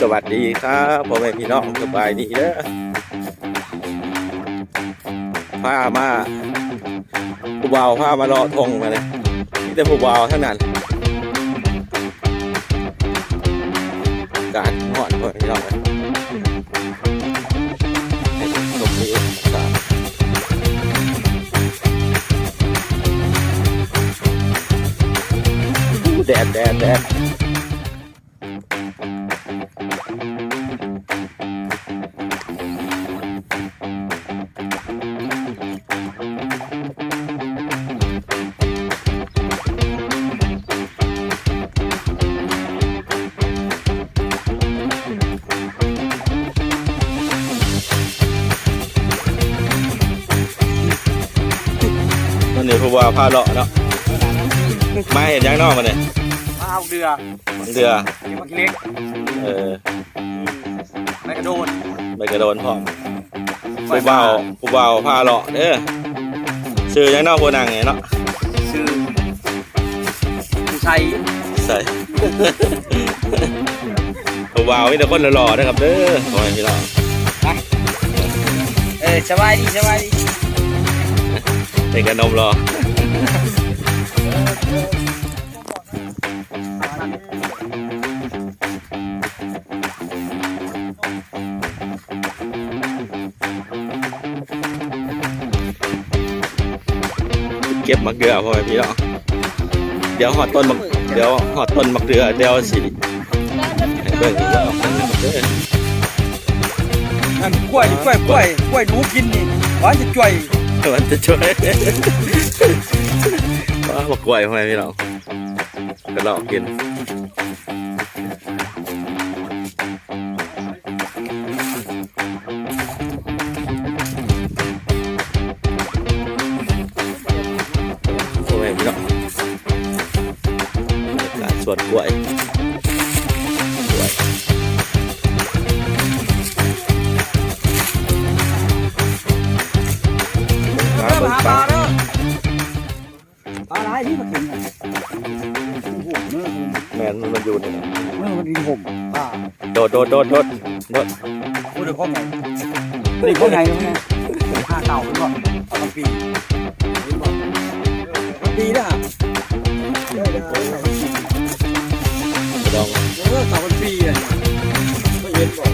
สวัสดีครับพ่อแม่พี่น้องสบายดีเด้อพามาผู้บ่าวพามาเลาะทงมาเลยนี่แต่ผู้บ่าวเท่านั้นการหอดพ่อแม่พี่น้องเลยให้ชมดีครับแดดแดดแดด ผู้ว่าพาเลาะเนาะมาเห็นยังนอกมันเนี่ยมาเอาเดือเดือเดี๋ยวมันเล็กเออไม่กระโดดไปกระโดนพร้อมผู้บ่าวผู้บ่าวพาเลาะเด้อซื้อยังนอกผู้นางไงเนาะชื่อผู้ชัยใส่ผู้บ่าวมีแต่คนหล่อๆนะครับเด้อขอให้พี่น้องเออสบายดีสบายดี เป็นกันนมรอเก็บมะเกลือพ่อแม่พี่เน้องเดี๋ยวหอดต้นมะเดี๋ยวหอดต้นมะเกลือเดี๋ยวสิให้เบิ่งอีกรอบหนึงนะครับเด้อนั่นกล้วยนี่กล้วยกล้วยกล้วยหนูกินนี่หวานจะจ่วย มันจะช่วยว่าบอกกล้วยทำไมพี่น้องก็ลองกินโอ้ยพี่น้องการสวนกล้วยาอะไรที่มากินอะโอ้โหเนื้อแมนมันอยู่นี่นะเนื้อมันกินห่มปลาโดดโดดโดดโดดโดดพูดถึงพ่อไงพูดถึงพ่อไงรู้ไหมห้าเต่าหรือเปล่าเอามาปีปีนะไปลองเออเต่าเป็นปีอะไม่เห็นบอกไปลอง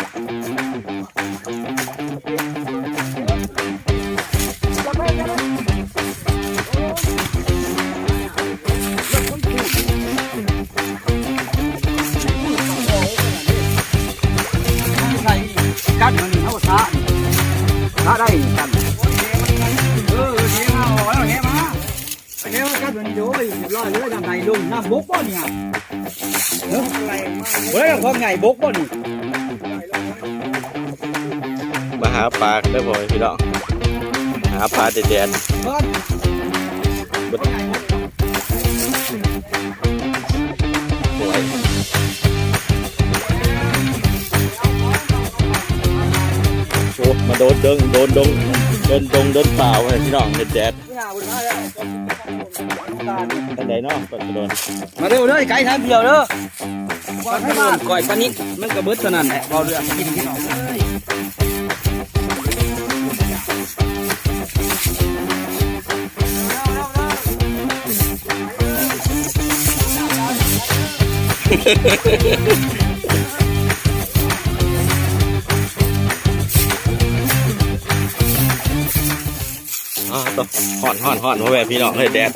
เรียบร้อยเลยทำไงลงน้ำบกบ่เนี่ยเฮ้ยเฮ้ยพอไงบกบ่นี่มาหาปลาได้พอแม่พี่น้องหาปลาเด็ดเพิ่นๆหวยโอ้มาโดนเดิงโดนดง ดนดงโดนเปล่าเลยพี่น้องเด็ดแดดพี่นาบุญมาแล้วกันใดเนาะก่อนจะโดนมาเร็วเลยไก่ทางเดียวเด้อก่อนให้มาก่อยปานิดมันก็เบิดเท่านั้นแหละเบาเรื่องกินพี่น้องเอ้ ต้องห่อนห่อนห่อนพ่อแม่พี่น้องเลยแดด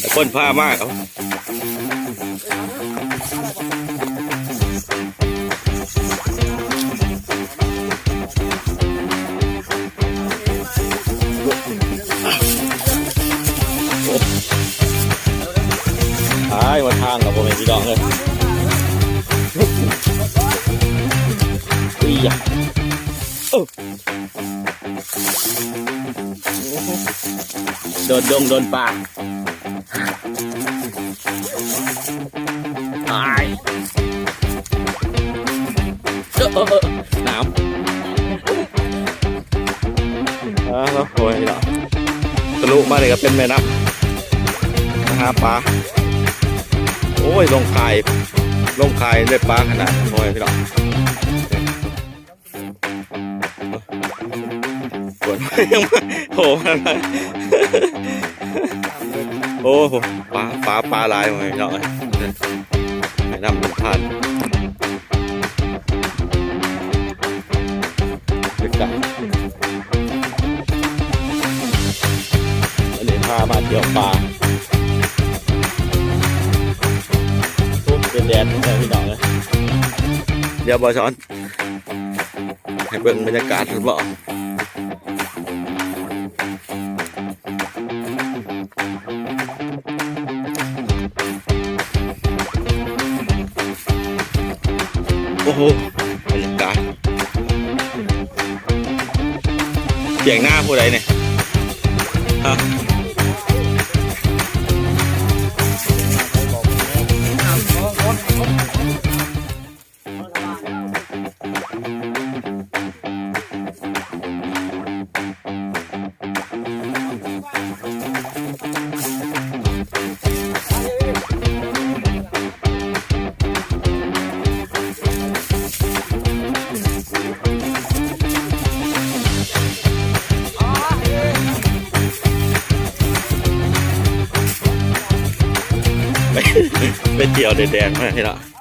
แต่คนผ้ามากเขาตายมาทางกับพ่อแม่พี่น้องเลยอีหยอ้า โดนดงโดนป่าตายเออเออเออน้ำอ่าแล้วโอ้ยเนาะทะลุมาเลยก็เป็นแม่น้ำนะฮะปลาโอ้ยลงคายลงคายได้ปลาขนาดนั้นโอ้ยพี่น้อ ปวดยังมาโอ้มาโอ้โหปลาปลาปลาลายมาพี่น้องเอ้ยแม่น้ำมันผ่านเด็กกันอันนี้พามาเที่ยวป่าโอ้เป็นแดดเลยพี่น้องเลยเดี๋ยวบอสอน ให้เบิ่งบรรยากาศหรือเปล่าโอ้โหบรรยากาศเสียงหน้าผู้ใดเนี่ย ไปเที่ยวแดดๆมาให้ละ